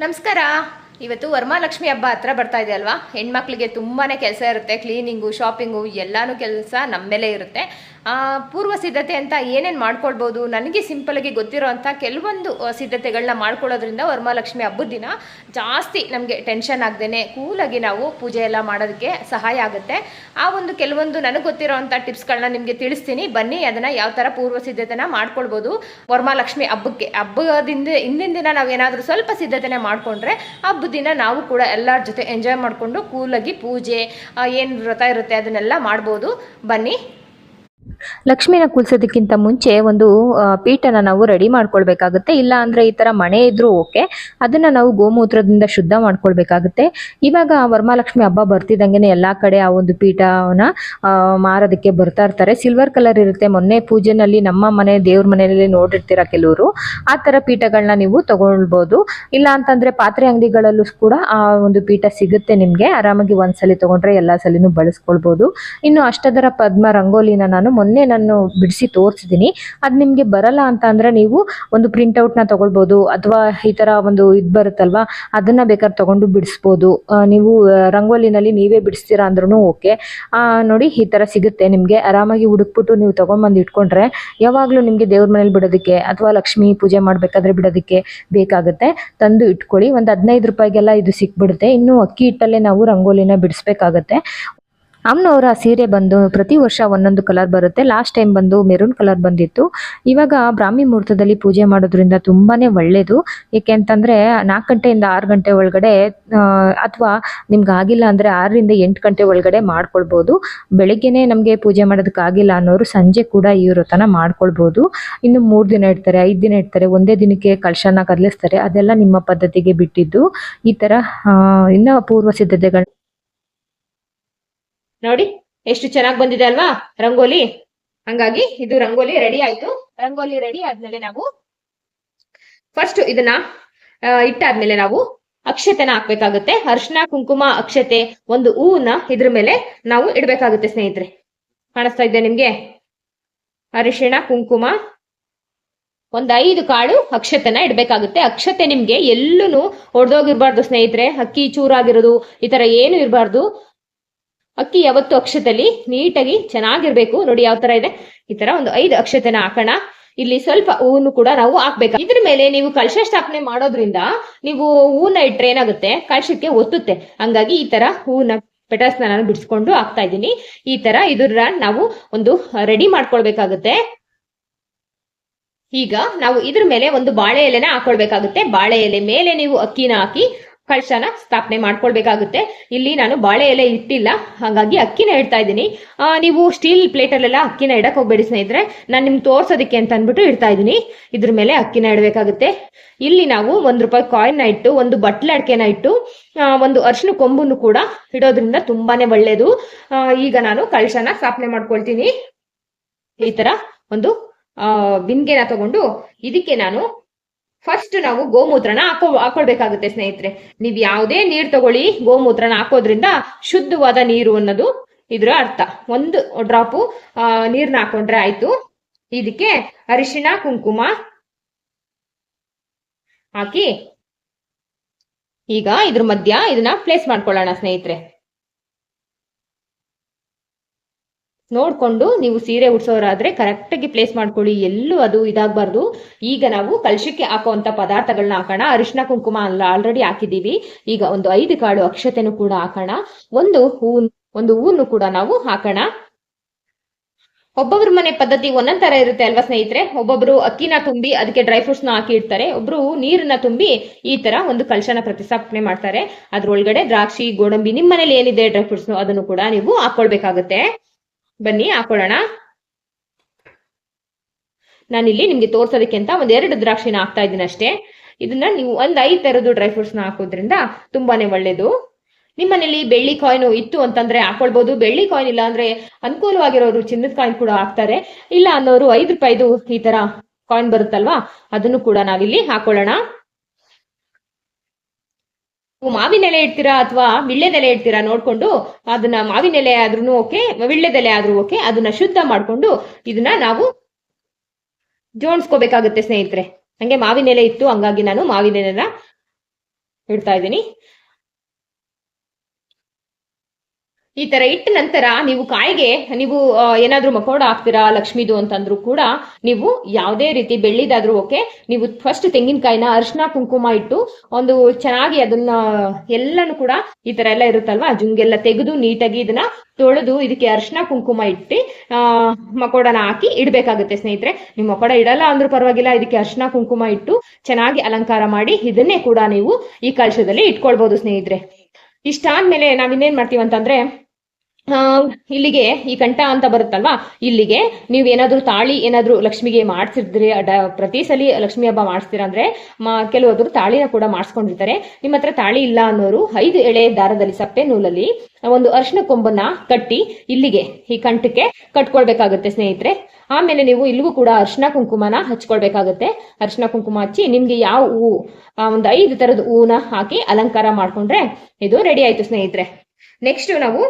ನಮಸ್ಕಾರ. ಇವತ್ತು ವರ್ಮಾಲಕ್ಷ್ಮಿ ಹಬ್ಬ ಹತ್ರ ಬರ್ತಾ ಇದೆ ಅಲ್ವಾ? ಹೆಣ್ಮಕ್ಳಿಗೆ ತುಂಬಾ ಕೆಲಸ ಇರುತ್ತೆ. ಕ್ಲೀನಿಂಗು, ಶಾಪಿಂಗು, ಎಲ್ಲಾನು ಕೆಲಸ ನಮ್ಮ ಮೇಲೆ ಇರುತ್ತೆ. ಪೂರ್ವ ಸಿದ್ಧತೆ ಅಂತ ಏನೇನು ಮಾಡ್ಕೊಳ್ಬೋದು? ನನಗೆ ಸಿಂಪಲಾಗಿ ಗೊತ್ತಿರೋ ಅಂಥ ಕೆಲವೊಂದು ಸಿದ್ಧತೆಗಳನ್ನ ಮಾಡ್ಕೊಳ್ಳೋದ್ರಿಂದ ವರಮಹಾಲಕ್ಷ್ಮಿ ಹಬ್ಬದ ದಿನ ಜಾಸ್ತಿ ನಮಗೆ ಟೆನ್ಷನ್ ಆಗದೇನೆ. ಕೂಲಾಗಿ ನಾವು ಪೂಜೆ ಎಲ್ಲ ಮಾಡೋದಕ್ಕೆ ಸಹಾಯ ಆಗುತ್ತೆ. ಆ ಒಂದು ಕೆಲವೊಂದು ನನಗೆ ಗೊತ್ತಿರೋ ಅಂಥ ಟಿಪ್ಸ್ಗಳನ್ನ ನಿಮಗೆ ತಿಳಿಸ್ತೀನಿ. ಬನ್ನಿ, ಅದನ್ನು ಯಾವ ಥರ ಪೂರ್ವ ಸಿದ್ಧತೆನ ಮಾಡ್ಕೊಳ್ಬೋದು ವರಮಹಾಲಕ್ಷ್ಮಿ ಹಬ್ಬಕ್ಕೆ. ಹಬ್ಬದಿಂದ, ಹಿಂದಿನ ದಿನ ನಾವು ಏನಾದರೂ ಸ್ವಲ್ಪ ಸಿದ್ಧತೆನೆ ಮಾಡಿಕೊಂಡ್ರೆ ಹಬ್ಬದ ದಿನ ನಾವು ಕೂಡ ಎಲ್ಲರ ಜೊತೆ ಎಂಜಾಯ್ ಮಾಡಿಕೊಂಡು ಕೂಲಾಗಿ ಪೂಜೆ ಏನು ವ್ರತ ಇರುತ್ತೆ ಅದನ್ನೆಲ್ಲ ಮಾಡ್ಬೋದು. ಬನ್ನಿ ಲಕ್ಷ್ಮಿನ ಕೂಲ್ಸೋದಕ್ಕಿಂತ ಮುಂಚೆ ಒಂದು ಪೀಠನ ನಾವು ರೆಡಿ ಮಾಡ್ಕೊಳ್ಬೇಕಾಗುತ್ತೆ. ಇಲ್ಲ ಅಂದ್ರೆ ಈ ತರ ಮಣೆ ಇದ್ರೂ ಓಕೆ. ಅದನ್ನ ನಾವು ಗೋಮೂತ್ರದಿಂದ ಶುದ್ಧ ಮಾಡ್ಕೊಳ್ಬೇಕಾಗುತ್ತೆ. ಇವಾಗ ವರಮಹಾಲಕ್ಷ್ಮಿ ಹಬ್ಬ ಬರ್ತಿದ್ದಂಗೆನೆ ಎಲ್ಲಾ ಕಡೆ ಆ ಒಂದು ಪೀಠನ ಮಾರೋದಕ್ಕೆ ಬರ್ತಾ ಇರ್ತಾರೆ. ಸಿಲ್ವರ್ ಕಲರ್ ಇರುತ್ತೆ. ಮೊನ್ನೆ ಪೂಜೆನಲ್ಲಿ ನಮ್ಮ ಮನೆ, ದೇವ್ರ ಮನೆಯಲ್ಲಿ ನೋಡಿರ್ತೀರ ಕೆಲವರು? ಆ ತರ ಪೀಠಗಳನ್ನ ನೀವು ತಗೊಳ್ಬೋದು. ಇಲ್ಲ ಅಂತಂದ್ರೆ ಪಾತ್ರೆ ಅಂಗಡಿಗಳಲ್ಲೂ ಕೂಡ ಆ ಒಂದು ಪೀಠ ಸಿಗುತ್ತೆ ನಿಮ್ಗೆ. ಆರಾಮಾಗಿ ಒಂದ್ಸಲಿ ತಗೊಂಡ್ರೆ ಎಲ್ಲಾ ಸಲಿನೂ ಬಳಸ್ಕೊಳ್ಬೋದು. ಇನ್ನು ಅಷ್ಟದರ ಪದ್ಮ ರಂಗೋಲಿನ ನಾನು ಮೊನ್ನೆ ನಾನು ಬಿಡಿಸಿ ತೋರಿಸಿದ್ದೀನಿ. ಅದು ನಿಮಗೆ ಬರಲ್ಲ ಅಂತ ನೀವು ಒಂದು ಪ್ರಿಂಟೌಟ್ನ ತೊಗೊಳ್ಬೋದು ಅಥವಾ ಈ ಥರ ಒಂದು ಇದು ಬರುತ್ತಲ್ವಾ, ಅದನ್ನ ಬೇಕಾದ್ರೆ ತೊಗೊಂಡು ಬಿಡಿಸ್ಬೋದು. ನೀವು ರಂಗೋಲಿನಲ್ಲಿ ನೀವೇ ಬಿಡಿಸ್ತೀರಾ ಅಂದ್ರೂ ಓಕೆ. ನೋಡಿ ಈ ಥರ ಸಿಗುತ್ತೆ ನಿಮಗೆ. ಆರಾಮಾಗಿ ಹುಡುಕ್ಬಿಟ್ಟು ನೀವು ತೊಗೊಂಬಂದು ಇಟ್ಕೊಂಡ್ರೆ ಯಾವಾಗಲೂ ನಿಮಗೆ ದೇವ್ರ ಮನೇಲಿ ಬಿಡೋದಕ್ಕೆ ಅಥವಾ ಲಕ್ಷ್ಮಿ ಪೂಜೆ ಮಾಡಬೇಕಾದ್ರೆ ಬಿಡೋದಕ್ಕೆ ಬೇಕಾಗುತ್ತೆ. ತಂದು ಇಟ್ಕೊಳ್ಳಿ. ಒಂದು ಹದಿನೈದು ರೂಪಾಯಿಗೆಲ್ಲ ಇದು ಸಿಕ್ಬಿಡುತ್ತೆ. ಇನ್ನು ಅಕ್ಕಿ ಹಿಟ್ಟಲ್ಲೇ ನಾವು ರಂಗೋಲಿನ ಬಿಡಿಸ್ಬೇಕಾಗತ್ತೆ. ಅಮ್ಮನವರ ಸೀರೆ ಬಂದು ಪ್ರತಿ ವರ್ಷ ಒಂದೊಂದು ಕಲರ್ ಬರುತ್ತೆ. ಲಾಸ್ಟ್ ಟೈಮ್ ಬಂದು ಮೆರೂನ್ ಕಲರ್ ಬಂದಿತ್ತು. ಇವಾಗ ಬ್ರಾಹ್ಮಿ ಮುಹೂರ್ತದಲ್ಲಿ ಪೂಜೆ ಮಾಡೋದ್ರಿಂದ ತುಂಬಾನೇ ಒಳ್ಳೇದು. ಏಕೆ ಅಂತಂದ್ರೆ ನಾಲ್ಕು ಗಂಟೆಯಿಂದ ಆರು ಗಂಟೆ ಒಳಗಡೆ ಅಥವಾ ನಿಮ್ಗೆ ಆಗಿಲ್ಲ ಅಂದ್ರೆ ಆರರಿಂದ ಎಂಟು ಗಂಟೆ ಒಳಗಡೆ ಮಾಡ್ಕೊಳ್ಬೋದು. ಬೆಳಿಗ್ಗೆನೆ ನಮಗೆ ಪೂಜೆ ಮಾಡೋದಕ್ಕಾಗಿಲ್ಲ ಅನ್ನೋರು ಸಂಜೆ ಕೂಡ ಈ ವ್ರತನ ಮಾಡ್ಕೊಳ್ಬೋದು. ಇನ್ನು ಮೂರು ದಿನ ಇಡ್ತಾರೆ, ಐದು ದಿನ ಇಡ್ತಾರೆ, ಒಂದೇ ದಿನಕ್ಕೆ ಕಲಶನ ಕದಲಿಸ್ತಾರೆ. ಅದೆಲ್ಲ ನಿಮ್ಮ ಪದ್ಧತಿಗೆ ಬಿಟ್ಟಿದ್ದು. ಈ ತರ ಇನ್ನ ಪೂರ್ವ ಸಿದ್ಧತೆಗಳು ನೋಡಿ, ಎಷ್ಟು ಚೆನ್ನಾಗಿ ಬಂದಿದೆ ಅಲ್ವಾ? ರಂಗೋಲಿ. ಹಂಗಾಗಿ ಇದು ರಂಗೋಲಿ ರೆಡಿ ಆಯ್ತು. ರಂಗೋಲಿ ರೆಡಿ ಆದ್ಮೇಲೆ ನಾವು ಫಸ್ಟ್ ಇದನ್ನ ಇಟ್ಟಾದ್ಮೇಲೆ ನಾವು ಅಕ್ಷತೆನ ಹಾಕ್ಬೇಕಾಗುತ್ತೆ. ಅರ್ಶನ ಕುಂಕುಮ, ಅಕ್ಷತೆ, ಒಂದು ಹೂವನ್ನ ಇದ್ರ ಮೇಲೆ ನಾವು ಇಡ್ಬೇಕಾಗುತ್ತೆ ಸ್ನೇಹಿತರೆ. ಕಾಣಿಸ್ತಾ ಇದೆ ನಿಮ್ಗೆ? ಅರಿಶಿಣ, ಕುಂಕುಮ, ಒಂದ್ ಐದು ಕಾಳು ಅಕ್ಷತೆನ ಇಡ್ಬೇಕಾಗುತ್ತೆ. ಅಕ್ಷತೆ ನಿಮ್ಗೆ ಎಲ್ಲೂ ಒಡೆದೋಗಿರ್ಬಾರ್ದು ಸ್ನೇಹಿತರೆ. ಅಕ್ಕಿ ಚೂರಾಗಿರೋದು, ಈ ತರ ಏನು ಇರಬಾರ್ದು. ಅಕ್ಕಿ ಯಾವತ್ತು ಅಕ್ಷತೆಲಿ ನೀಟಾಗಿ ಚೆನ್ನಾಗಿರ್ಬೇಕು. ನೋಡಿ ಯಾವ ತರ ಇದೆ. ಈ ತರ ಒಂದು ಐದು ಅಕ್ಷತೆನ ಹಾಕೋಣ. ಇಲ್ಲಿ ಸ್ವಲ್ಪ ಹೂವನ್ನು ಕೂಡ ನಾವು ಹಾಕ್ಬೇಕು. ಇದ್ರ ಮೇಲೆ ನೀವು ಕಲಶ ಸ್ಥಾಪನೆ ಮಾಡೋದ್ರಿಂದ ನೀವು ಹೂವನ್ನ ಇಟ್ರೆ ಏನಾಗುತ್ತೆ? ಕಲಶಕ್ಕೆ ಒತ್ತುತ್ತೆ. ಹಂಗಾಗಿ ಈ ತರ ಹೂವನ್ನ ಪೆಟಲ್ಸ್ನ ನಾನು ಬಿಡಿಸ್ಕೊಂಡು ಹಾಕ್ತಾ ಇದ್ದೀನಿ. ಈ ತರ ಇದರ ನಾವು ಒಂದು ರೆಡಿ ಮಾಡ್ಕೊಳ್ಬೇಕಾಗುತ್ತೆ. ಈಗ ನಾವು ಇದ್ರ ಮೇಲೆ ಒಂದು ಬಾಳೆ ಎಲೆನ ಹಾಕೊಳ್ಬೇಕಾಗುತ್ತೆ. ಬಾಳೆ ಎಲೆ ಮೇಲೆ ನೀವು ಅಕ್ಕಿನ ಹಾಕಿ ಕಳಶನ ಸ್ಥಾಪನೆ ಮಾಡ್ಕೊಳ್ಬೇಕಾಗುತ್ತೆ. ಇಲ್ಲಿ ನಾನು ಬಾಳೆ ಎಲೆ ಇಟ್ಟಿಲ್ಲ ಹಾಗಾಗಿ ಅಕ್ಕಿನ ಇಡ್ತಾ ಇದ್ದೀನಿ. ನೀವು ಸ್ಟೀಲ್ ಪ್ಲೇಟಲ್ಲೆಲ್ಲ ಅಕ್ಕಿನ ಇಡಕ್ಕೆ ಹೋಗ್ಬೇಡಿ ಸ್ನೇಹಿತರೆ. ನಾನು ನಿಮ್ಗೆ ತೋರ್ಸೋದಕ್ಕೆ ಅಂತ ಅಂದ್ಬಿಟ್ಟು ಇಡ್ತಾ ಇದ್ದೀನಿ. ಇದ್ರ ಮೇಲೆ ಅಕ್ಕಿನ ಇಡಬೇಕಾಗುತ್ತೆ. ಇಲ್ಲಿ ನಾವು ಒಂದು ರೂಪಾಯಿ ಕಾಯಿನ್ನ ಇಟ್ಟು ಒಂದು ಬಟ್ಲೆ ಅಡಿಕೆನ ಇಟ್ಟು ಒಂದು ಅರ್ಶಿನ ಕೊಂಬನ್ನು ಕೂಡ ಇಡೋದ್ರಿಂದ ತುಂಬಾನೇ ಒಳ್ಳೇದು. ಆ, ಈಗ ನಾನು ಕಳಶನ ಸ್ಥಾಪನೆ ಮಾಡ್ಕೊಳ್ತೀನಿ. ಈ ತರ ಒಂದು ಬಿನ್ಗೆನ ತಗೊಂಡು ಇದಕ್ಕೆ ನಾನು ಫಸ್ಟ್ ನಾವು ಗೋಮೂತ್ರನ ಹಾಕೋ, ಹಾಕೊಳ್ಬೇಕಾಗುತ್ತೆ ಸ್ನೇಹಿತರೆ. ನೀವ್ ಯಾವುದೇ ನೀರ್ ತಗೊಳ್ಳಿ, ಗೋಮೂತ್ರನ ಹಾಕೋದ್ರಿಂದ ಶುದ್ಧವಾದ ನೀರು ಅನ್ನೋದು ಇದ್ರ ಅರ್ಥ. ಒಂದು ಡ್ರಾಪು, ಆ, ನೀರ್ನ ಹಾಕೊಂಡ್ರೆ ಆಯ್ತು. ಇದಕ್ಕೆ ಅರಿಶಿಣ, ಕುಂಕುಮ ಹಾಕಿ ಈಗ ಇದ್ರ ಮಧ್ಯ ಇದನ್ನ ಪ್ಲೇಸ್ ಮಾಡ್ಕೊಳ್ಳೋಣ ಸ್ನೇಹಿತರೆ. ನೋಡ್ಕೊಂಡು ನೀವು ಸೀರೆ ಉಡ್ಸೋರಾದ್ರೆ ಕರೆಕ್ಟ್ ಆಗಿ ಪ್ಲೇಸ್ ಮಾಡ್ಕೊಳ್ಳಿ. ಎಲ್ಲೂ ಅದು ಇದಾಗಬಾರ್ದು. ಈಗ ನಾವು ಕಲಶಕ್ಕೆ ಹಾಕುವಂತ ಪದಾರ್ಥಗಳನ್ನ ಹಾಕೋಣ. ಅರಿಶಿನ ಕುಂಕುಮ ಅಲ್ಲ ಆಲ್ರೆಡಿ ಹಾಕಿದೀವಿ ಈಗ ಒಂದು ಐದು ಕಾಳು ಅಕ್ಷತೆನೂ ಕೂಡ ಹಾಕೋಣ. ಒಂದು ಹೂ ಒಂದು ಹೂವನ್ನು ಕೂಡ ನಾವು ಹಾಕೋಣ. ಒಬ್ಬೊಬ್ರ ಮನೆ ಪದ್ಧತಿ ಒಂದೊಂದ್ ತರ ಇರುತ್ತೆ ಅಲ್ವಾ ಸ್ನೇಹಿತರೆ? ಒಬ್ಬೊಬ್ರು ಅಕ್ಕಿನ ತುಂಬಿ ಅದಕ್ಕೆ ಡ್ರೈ ಫ್ರೂಟ್ಸ್ನ ಹಾಕಿ ಇಡ್ತಾರೆ. ಒಬ್ರು ನೀರನ್ನ ತುಂಬಿ ಈ ತರ ಒಂದು ಕಲಶನ ಪ್ರತಿಷ್ಠಾಪನೆ ಮಾಡ್ತಾರೆ. ಅದ್ರೊಳಗಡೆ ದ್ರಾಕ್ಷಿ, ಗೋಡಂಬಿ ನಿಮ್ಮ ಮನೇಲಿ ಏನಿದೆ ಡ್ರೈ ಫ್ರೂಟ್ಸ್ ಅದನ್ನು ಕೂಡ ನೀವು ಹಾಕೊಳ್ಬೇಕಾಗುತ್ತೆ. ಬನ್ನಿ, ಹಾಕೊಳ್ಳೋಣ. ನಾನಿಲ್ಲಿ ನಿಮ್ಗೆ ತೋರ್ಸೋದಕ್ಕೆ ಅಂತ ಒಂದ್ ಎರಡು ದ್ರಾಕ್ಷಿನ ಹಾಕ್ತಾ ಇದ್ದೀನಿ ಅಷ್ಟೇ. ಇದನ್ನ ನೀವು ಒಂದ್ ಐದ್ ತರದ್ದು ಡ್ರೈ ಫ್ರೂಟ್ಸ್ನ ಹಾಕೋದ್ರಿಂದ ತುಂಬಾನೇ ಒಳ್ಳೇದು. ನಿಮ್ಮನೇಲಿ ಬೆಳ್ಳಿ ಕಾಯಿನ್ ಇತ್ತು ಅಂತಂದ್ರೆ ಹಾಕೊಳ್ಬಹುದು ಬೆಳ್ಳಿ ಕಾಯಿನ್ ಇಲ್ಲ ಅಂದ್ರೆ ಅನುಕೂಲವಾಗಿರೋರು ಚಿನ್ನದ ಕಾಯಿನ್ ಕೂಡ ಹಾಕ್ತಾರೆ. ಇಲ್ಲ ಅನ್ನೋರು ಐದು ರೂಪಾಯಿದು ಈ ತರ ಕಾಯಿನ್ ಬರುತ್ತಲ್ವಾ, ಅದನ್ನು ಕೂಡ ನಾವಿಲ್ಲಿ ಹಾಕೊಳ್ಳೋಣ. ಮಾವಿನ ಎಲೆ ಇಡ್ತೀರಾ ಅಥವಾ ವಿಳ್ಳೆದೆಲೆ ಇಡ್ತೀರಾ ನೋಡ್ಕೊಂಡು ಅದನ್ನ ಮಾವಿನ ಎಲೆ ಆದ್ರೂ ಓಕೆ ವಿಳ್ಳೆದೆಲೆ ಆದ್ರೂ ಓಕೆ ಅದನ್ನ ಶುದ್ಧ ಮಾಡ್ಕೊಂಡು ಇದನ್ನ ನಾವು ಜೋಡಿಸ್ಕೋಬೇಕಾಗುತ್ತೆ ಸ್ನೇಹಿತರೆ. ನಂಗೆ ಮಾವಿನ ಎಲೆ ಇತ್ತು, ಹಂಗಾಗಿ ನಾನು ಮಾವಿನ ಎಲೆನ ಇಡ್ತಾ ಇದ್ದೀನಿ. ಈ ತರ ಇಟ್ಟ ನಂತರ ನೀವು ಕಾಯಿಗೆ ನೀವು ಏನಾದ್ರೂ ಮಕೋಡ ಹಾಕ್ತೀರಾ, ಲಕ್ಷ್ಮಿದು ಅಂತಂದ್ರು ಕೂಡ ನೀವು ಯಾವುದೇ ರೀತಿ ಬೆಳ್ಳಿದಾದ್ರೂ ಓಕೆ, ನೀವು ಫಸ್ಟ್ ತೆಂಗಿನಕಾಯಿನ ಅರ್ಶನ, ಕುಂಕುಮ ಇಟ್ಟು ಒಂದು ಚೆನ್ನಾಗಿ ಅದನ್ನ, ಎಲ್ಲಾನು ಕೂಡ ಈ ತರ ಎಲ್ಲ ಇರುತ್ತಲ್ವಾ, ಜುಂಗೆಲ್ಲ ತೆಗೆದು ನೀಟಾಗಿ ಇದನ್ನ ತೊಳೆದು ಇದಕ್ಕೆ ಅರ್ಶನ, ಕುಂಕುಮ ಇಟ್ಟು ಮಕೋಡನ ಹಾಕಿ ಇಡ್ಬೇಕಾಗುತ್ತೆ ಸ್ನೇಹಿತರೆ. ನಿಮ್ಮ ಮಕೋಡ ಇಡಲ್ಲ ಅಂದ್ರೂ ಪರವಾಗಿಲ್ಲ, ಇದಕ್ಕೆ ಅರ್ಶನ, ಕುಂಕುಮ ಇಟ್ಟು ಚೆನ್ನಾಗಿ ಅಲಂಕಾರ ಮಾಡಿ ಇದನ್ನೇ ಕೂಡ ನೀವು ಈ ಕಲಶದಲ್ಲಿ ಇಟ್ಕೊಳ್ಬಹುದು ಸ್ನೇಹಿತರೆ. ಇಷ್ಟಾದ್ಮೇಲೆ ನಾವ್ ಇನ್ನೇನ್ ಅಂತಂದ್ರೆ ಇಲ್ಲಿಗೆ ಈ ಕಂಠ ಅಂತ ಬರುತ್ತಲ್ವಾ? ಇಲ್ಲಿಗೆ ನೀವು ಏನಾದ್ರೂ ತಾಳಿ ಏನಾದ್ರೂ ಲಕ್ಷ್ಮಿಗೆ ಮಾಡ್ಸಿದ್ರಿ ಪ್ರತಿ ಸಲ ಲಕ್ಷ್ಮಿ ಹಬ್ಬ ಮಾಡಿಸ್ತೀರಾ ಅಂದ್ರೆ ಕೆಲವೊಬ್ಬರು ತಾಳಿನ ಕೂಡ ಮಾಡಿಸ್ಕೊಂಡಿರ್ತಾರೆ. ನಿಮ್ಮ ಹತ್ರ ತಾಳಿ ಇಲ್ಲ ಅನ್ನೋರು ಐದು ಎಳೆ ದಾರದಲ್ಲಿ ಸಪ್ಪೆ ನೂಲಲ್ಲಿ ಒಂದು ಅರ್ಶನ ಕೊಂಬನ್ನ ಕಟ್ಟಿ ಇಲ್ಲಿಗೆ ಈ ಕಂಠಕ್ಕೆ ಕಟ್ಕೊಳ್ಬೇಕಾಗುತ್ತೆ ಸ್ನೇಹಿತರೆ. ಆಮೇಲೆ ನೀವು ಇಲ್ಲಿಗೂ ಕೂಡ ಅರ್ಶನ ಕುಂಕುಮನ ಹಚ್ಕೊಳ್ಬೇಕಾಗುತ್ತೆ. ಅರ್ಶನ ಕುಂಕುಮ ಹಚ್ಚಿ ನಿಮ್ಗೆ ಯಾವ ಹೂವು ಒಂದು ಐದು ತರದ ಹೂವನ್ನ ಹಾಕಿ ಅಲಂಕಾರ ಮಾಡ್ಕೊಂಡ್ರೆ ಇದು ರೆಡಿ ಆಯ್ತು ಸ್ನೇಹಿತರೆ. ನೆಕ್ಸ್ಟ್ ನಾವು